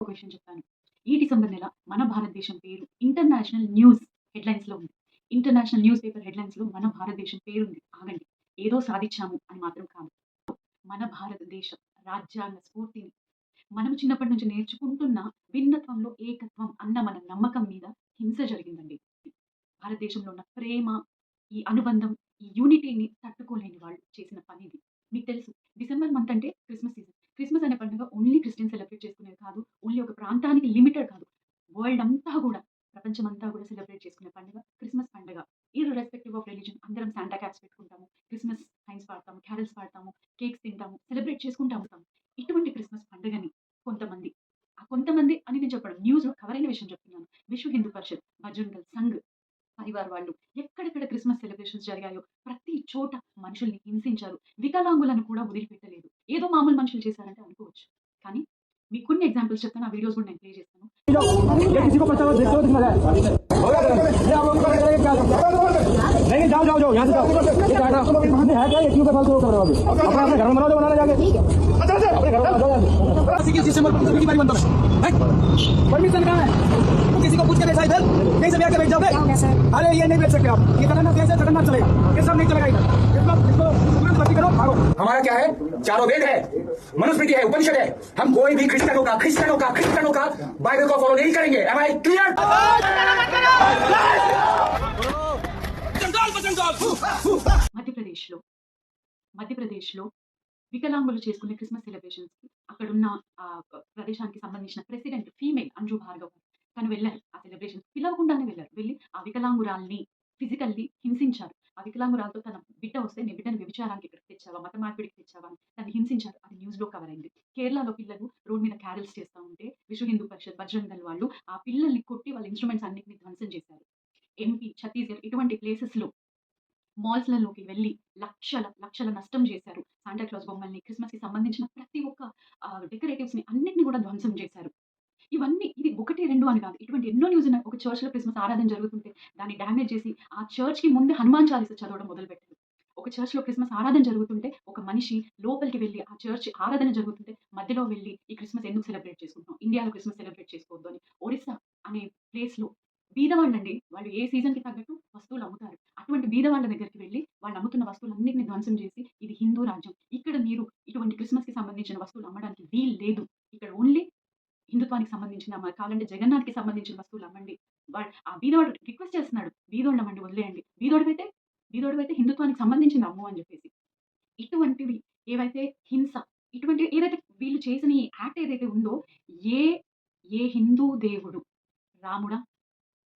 ఒక విషయం చెప్తాను. ఈ డిసెంబర్ నెల మన భారతదేశం పేరు ఇంటర్నేషనల్ న్యూస్ హెడ్‌లైన్స్‌లో ఉంది. ఇంటర్నేషనల్ న్యూస్ పేపర్ హెడ్‌లైన్స్‌లో మన భారతదేశం పేరుంది. ఆగండి. ఏదో సాధించాము అని మాత్రం కాదు. మన భారతదేశం రాజ్యాంగ స్ఫూర్తిని మనం చిన్నప్పటి నుంచి నేర్చుకుంటున్న భిన్నత్వంలో ఏకత్వం అన్న మన నమ్మకం మీద హింస జరిగిందండి. భారతదేశంలో ఉన్న ప్రేమ, ఈ అనుబంధం, ఈ యూనిటీని తట్టుకోలేదు వాళ్ళు చేసిన పనిది. మీకు తెలుసు డిసెంబర్ మంత్ అంటే క్రిస్మస్ సీజన్. క్రిస్మస్ అనే పండుగ ఓన్లీ క్రిస్టియన్స్ సెలబ్రేట్ చేసుకునేది కాదు. ఓన్లీ ఒక ప్రాంతానికి లిమిటెడ్ కాదు. వరల్డ్ అంతా గూడా ప్రపంచమంతా గూడా సెలబ్రేట్ చేసుకునే పండుగ క్రిస్మస్ పండుగ. ఇర్‌రెస్పెక్టివ్ ఆఫ్ రిలీజన్ అందరం శాంటా క్యాప్స్ పెట్టుకుంటాము. క్రిస్మస్ సైన్స్ పాడతాము, క్యారల్స్ పాడతాము, కేక్స్ తింటాము, సెలబ్రేట్ చేసుకుంటా ఉంటాము. ఇటువంటి క్రిస్మస్ పండుగని కొంతమంది, ఆ కొంతమంది అని నేను చెప్పడం న్యూస్‌లో కవర్ అయిన విషయం చెప్తున్నాను. విశ్వ హిందూ పరిషత్, బజరంగ్ సంఘ్ పరివార్ వాళ్ళు ఎక్కడెక్కడ క్రిస్మస్ సెలబ్రేషన్స్ జరిగాయో ప్రతి చోట మనుషుల్ని హింసించారు. వికలాంగులను కూడా వదిలిపెట్టలేదు. ఏదో మామూలు మనుషులు చేశారంటే అనుకోవచ్చు. కానీ మీకు కొన్ని ఎగ్జాంపుల్స్ చెప్తాను. ఆ వీడియోస్ కూడా నేను ప్లే చేస్తాను. नहीं जाओ जाओ जाओ यहाँ से जाओ। ये है क्या? ये क्यों का फालतू कर रहे हो अभी। अपने अपने घर में बनाओ जो बनाना जाके। अपने घर में बनाओ जाके। किसी की सिस्टम की बारी बनता है। परमिशन कहाँ है? तो किसी को पूछ के बैठा इधर। से आके बैठ जाओगे अरे ये नहीं बैठ सकते आप। ये खतरनाक कैसे खतरनाक चलेगा ये सब नहीं चलेगा इधर। हमारा क्या है? चारों वेद है। मनुस्मृति है उपनिषद है। हम कोई भी क्रिश्चियनों का क्रिश्चियनों का क्रिश्चियनों का बाइबल को फॉलो नहीं करेंगे। एम आई क्लियर మధ్యప్రదేశ్‌లో మధ్యప్రదేశ్‌లో వికలాంగులు చేసుకునే క్రిస్మస్ సెలబ్రేషన్స్‌కి అక్కడున్న ప్రదేశానికి సంబంధించిన ప్రెసిడెంట్ ఫీమేల్ అంజు భార్గవ్ తను వెళ్ళారు ఆ సెలబ్రేషన్స్ పిలవకుండానే వెళ్ళారు వెళ్ళి ఆ వికలాంగురాల్ని ఫిజికల్లీ హింసించారు. ఆ వికలాంగురాలతో తన బిడ్డ వస్తే నీ బిడ్డను వ్యభిచారానికి ఇక్కడికి తెచ్చావా? మత మార్పిడికి తెచ్చావా? తను హింసించారు. అది న్యూస్‌లో కవర్ అయింది. కేరళలో పిల్లలు రోడ్ మీద క్యారల్స్ చేస్తా ఉంటే విశ్వ హిందూ పరిషత్, బజరంగల్ వాళ్ళు ఆ పిల్లల్ని కొట్టి వాళ్ళ ఇన్‌స్ట్రుమెంట్స్ అన్నింటినీ ధ్వంసం చేశారు. ఎంపీ, ఛత్తీస్‌గఢ్ ఇటువంటి ప్లేసెస్‌లో మాల్స్‌లలోకి వెళ్ళి లక్షల, లక్షల నష్టం చేశారు. సాంటా క్లాస్ బొమ్మల్ని, క్రిస్మస్‌కి సంబంధించిన ప్రతి ఒక్క డెకరేటివ్స్‌ని అన్నింటినీ కూడా ధ్వంసం చేశారు. ఇవన్నీ ఇది 1, 2 అని కాదు. ఇటువంటి ఎన్నో న్యూస్ ఉన్నాయి. ఒక చర్చ్‌లో క్రిస్మస్ ఆరాధన జరుగుతుంటే దాన్ని డ్యామేజ్ చేసి ఆ చర్చ్‌కి ముందే హనుమాన్ చాలీస చదవడం మొదలుపెట్టారు. ఒక చర్చ్‌లో క్రిస్మస్ ఆరాధన జరుగుతుంటే ఒక మనిషి లోపలికి వెళ్ళి ఆ చర్చ్ ఆరాధన జరుగుతుంటే మధ్యలో వెళ్ళి ఈ క్రిస్మస్ ఎందుకు సెలబ్రేట్ చేసుకుంటున్నాం? ఇండియాలో క్రిస్మస్ సెలబ్రేట్ చేసుకోవద్దు అని ఒరిస్సా అనే ప్లేస్‌లో బీదవాళ్ళండి. వాళ్ళు ఏ సీజన్‌కి తగ్గట్టు వస్తువులు అమ్ముతారు. అటువంటి బీదవాళ్ళ దగ్గరికి వెళ్ళి వాళ్ళు అమ్ముతున్న వస్తువులన్నింటినీ ధ్వంసం చేసి ఇది హిందూ రాజ్యం. ఇక్కడ మీరు ఇటువంటి క్రిస్మస్‌కి సంబంధించిన వస్తువులు అమ్మడానికి వీలు లేదు. ఇక్కడ ఓన్లీ హిందుత్వానికి సంబంధించిన కావాలంటే జగన్నాథ్‌కి సంబంధించిన వస్తువులు అమ్మండి. వాడు ఆ బీదవాడు రిక్వెస్ట్ చేస్తున్నాడు. బీదోళ్ళమండి వదిలేయండి. బీదోడివైతే బీదోడివైతే హిందుత్వానికి సంబంధించింది అమ్ము అని చెప్పేసి. ఇటువంటివి ఏవైతే హింస ఇటువంటి ఏదైతే వీళ్ళు చేసిన ఈ యాక్ట్ ఏదైతే ఉందో ఏ ఏ హిందూ దేవుడు రాముడా?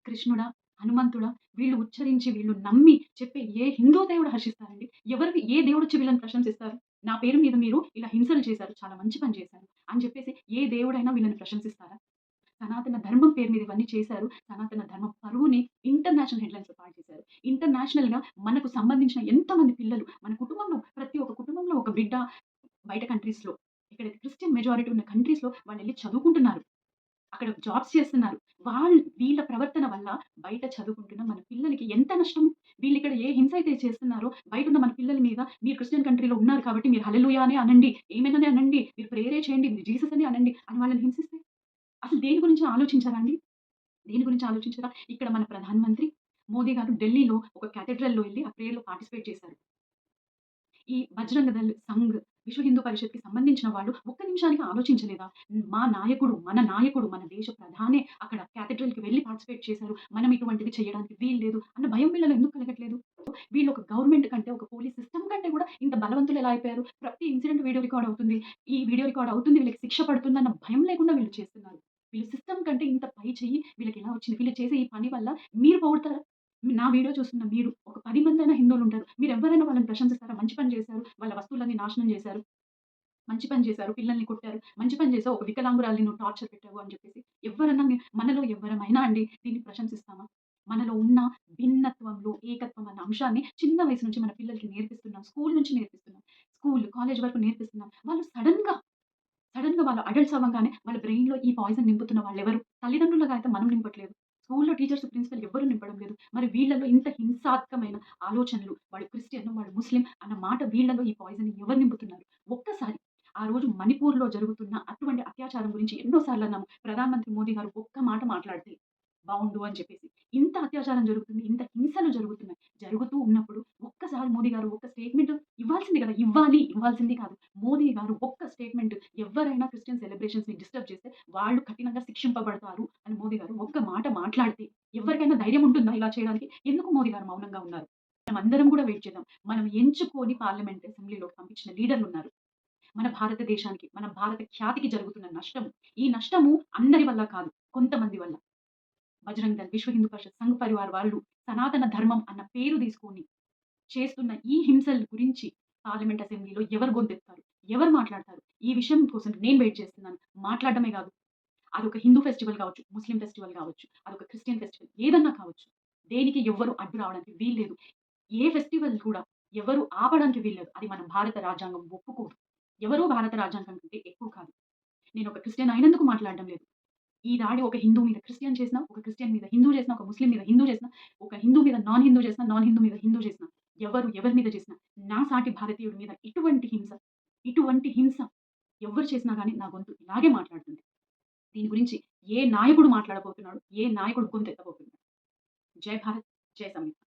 కృష్ణుడా? హనుమంతుడా? వీళ్ళు ఉచ్చరించి వీళ్ళు నమ్మి చెప్పే ఏ హిందూ దేవుడు హర్షిస్తారండి? ఎవరికి ఏ దేవుడు వచ్చి వీళ్ళని ప్రశంసిస్తారు? నా పేరు మీద మీరు ఇలా హింసలు చేశారు. చాలా మంచి పని చేశారు. అని చెప్పేసి ఏ దేవుడైనా వీళ్ళని ప్రశంసిస్తారా? సనాతన ధర్మం పేరు మీద ఇవన్నీ చేశారు. సనాతన ధర్మం పరువుని ఇంటర్నేషనల్ హెడ్‌లైన్స్‌లో పాటు చేశారు. ఇంటర్నేషనల్‌గా మనకు సంబంధించిన ఎంతమంది పిల్లలు మన కుటుంబంలో ప్రతి ఒక్క కుటుంబంలో ఒక బిడ్డ బయట కంట్రీస్‌లో ఇక్కడైతే క్రిస్టియన్ మెజారిటీ ఉన్న కంట్రీస్‌లో వెళ్ళి చదువుకుంటున్నారు. అక్కడ జాబ్స్ చేస్తున్నారు. వాళ్ళ వీళ్ళ ప్రవర్తన వల్ల బయట చదువుకుంటున్న మన పిల్లలకి ఎంత నష్టం వీళ్ళు ఇక్కడ ఏ హింస అయితే చేస్తున్నారో బయట ఉన్న మన పిల్లల మీద మీరు క్రిస్టియన్ కంట్రీలో ఉన్నారు కాబట్టి మీరు హలలుయానే అనండి. ఏమైననే అనండి. మీరు ప్రేరే చేయండి. మీరు జీసస్ అని అనండి. అని వాళ్ళని హింసిస్తే అసలు దేని గురించి ఆలోచించారా అండి? దేని గురించి ఆలోచించరా? ఇక్కడ మన ప్రధానమంత్రి మోదీ గారు ఢిల్లీలో ఒక కేథడ్రల్‌లో వెళ్ళి ఆ ప్రేయర్‌లో పార్టిసిపేట్ చేశారు. ఈ బజరంగ దళ్, సంఘ్, విశ్వ హిందూ పరిషత్‌కి సంబంధించిన వాళ్ళు ఒక్క నిమిషానికి ఆలోచించలేదా? మా నాయకుడు, మన నాయకుడు, మన దేశ ప్రధానే అక్కడ క్యాథడ్రల్కి వెళ్ళి పార్టిసిపేట్ చేశారు. మనం ఇటువంటివి చేయడానికి వీలు లేదు అన్న భయం వీళ్ళలో ఎందుకు కలగట్లేదు? వీళ్ళు ఒక గవర్నమెంట్ కంటే, ఒక పోలీస్ సిస్టమ్ కంటే కూడా ఇంత బలవంతులు ఎలా అయిపోయారు? ప్రతి ఇన్సిడెంట్ వీడియో రికార్డ్ అవుతుంది. ఈ వీడియో రికార్డ్ అవుతుంది. వీళ్ళకి శిక్ష పడుతుందన్న భయం లేకుండా వీళ్ళు చేస్తున్నారు. వీళ్ళు సిస్టమ్ కంటే ఇంత పై చెయ్యి వీళ్ళకి ఎలా వచ్చింది? వీళ్ళు చేసే ఈ పని వల్ల మీరు పోగొడతారా నా వీడియో చూస్తున్న మీరు ఒక 10 ఉంటారు మీరు ఎవరైనా వాళ్ళని ప్రశంసిస్తారా? మంచి పని చేశారు. వాళ్ళ వస్తువులన్నీ నాశనం చేశారు. మంచి పని చేశారు. పిల్లల్ని కొట్టారు. మంచి పని చేసావు. ఒక వికలాంగురాలిని నువ్వు టార్చర్ పెట్టావు అని చెప్పేసి ఎవరన్నా మనలో ఎవరమైనా అండి దీన్ని ప్రశంసిస్తామా? మనలో ఉన్న భిన్నత్వంలో ఏకత్వం అన్న అంశాన్ని చిన్న వయసు నుంచి మన పిల్లలకి నేర్పిస్తున్నాం. స్కూల్ నుంచి నేర్పిస్తున్నాం. స్కూల్, కాలేజ్ వరకు నేర్పిస్తున్నాం. వాళ్ళు సడన్గా సడన్గా వాళ్ళు అడల్ట్స్ అవ్వగానే వాళ్ళ బ్రెయిన్‌లో ఈ పాయిజన్ నింపుతున్న వాళ్ళు ఎవరు తల్లిదండ్రులుగా అయితే మనం నింపట్లేదు. స్కూల్‌లో టీచర్స్, ప్రిన్సిపల్ ఎవ్వరూ నింపడం లేదు. మరి వీళ్ళలో ఇంత హింసాత్మకమైన ఆలోచనలు వాడు క్రిస్టియన్, వాడు ముస్లిం అన్న మాట వీళ్ళలో ఈ పాయిజన్ ఎవరు నింపుతున్నారు? ఒక్కసారి ఆ రోజు మణిపూర్‌లో జరుగుతున్న అటువంటి అత్యాచారం గురించి ఎన్నో సార్లు అన్నాము. ప్రధానమంత్రి మోదీ గారు ఒక్క మాట మాట్లాడితే బాగుండు అని చెప్పేసి. ఇంత అత్యాచారం జరుగుతుంది. ఇంత హింసలు జరుగుతున్నాయి. జరుగుతూ ఉన్నప్పుడు ఒక్కసారి మోదీ గారు ఒక్క స్టేట్‌మెంట్ ఇవ్వాల్సింది కదా! ఇవ్వాలి. ఇవ్వాల్సింది కాదు. మోదీ గారు ఒక్క స్టేట్‌మెంట్ ఎవరైనా క్రిస్టియన్ సెలబ్రేషన్స్‌ని డిస్టర్బ్ చేస్తే వాళ్ళు కఠినంగా శిక్షింపబడతారు అని మోదీ గారు ఒక్క మాట మాట్లాడితే ఎవరికైనా ధైర్యం ఉంటుందా ఇలా చేయడానికి? ఎందుకు మోదీ గారు మౌనంగా ఉన్నారు? మనం అందరం కూడా వెయిట్ చేద్దాం. మనం ఎంచుకొని పార్లమెంట్ అసెంబ్లీలోకి పంపించిన లీడర్లు ఉన్నారు మన భారతదేశానికి, మన భారత ఖ్యాతికి జరుగుతున్న నష్టం. ఈ నష్టము అందరి వల్ల కాదు. కొంతమంది వల్ల. బజరంగ్ దళ్, విశ్వ హిందూ పరిషత్, సంఘ్ పరివార్ వాళ్ళు సనాతన ధర్మం అన్న పేరు తీసుకొని చేస్తున్న ఈ హింసల గురించి పార్లమెంట్ అసెంబ్లీలో ఎవరు గొంతెత్తారు ఎవరు మాట్లాడతారు? ఈ విషయం కోసం నేను వెయిట్ చేస్తున్నాను. మాట్లాడడమే కాదు. అదొక హిందూ ఫెస్టివల్ కావచ్చు, ముస్లిం ఫెస్టివల్ కావచ్చు, అదొక క్రిస్టియన్ ఫెస్టివల్ ఏదన్నా కావచ్చు. దేనికి ఎవ్వరు అడ్డు రావడానికి వీల్లేదు. ఏ ఫెస్టివల్ కూడా ఎవరు ఆపడానికి వీల్లేదు. అది మన భారత రాజ్యాంగం ఒప్పుకోదు. ఎవరు భారత రాజ్యాంగం కంటే ఎక్కువ కాదు. నేను ఒక క్రిస్టియన్ అయినందుకు మాట్లాడడం లేదు. ఈ దాడి ఒక హిందూ మీద క్రిస్టియన్ చేసినా, ఒక క్రిస్టియన్ మీద హిందూ చేసిన ఒక ముస్లిం మీద హిందూ చేసిన ఒక హిందూ మీద నాన్ హిందూ చేసిన నాన్ హిందూ మీద హిందూ చేసిన ఎవరు ఎవరి మీద చేసిన నా సాటి భారతీయుడి మీద ఇటువంటి హింస, ఇటువంటి హింస ఎవరు చేసినా కానీ నా గొంతు ఇలాగే మాట్లాడుతుంది. దీని గురించి ఏ నాయకుడు మాట్లాడబోతున్నాడు? ఏ నాయకుడు గొంతు ఎత్తబోతున్నాడు జై భారత్! జై సంవిధాన్!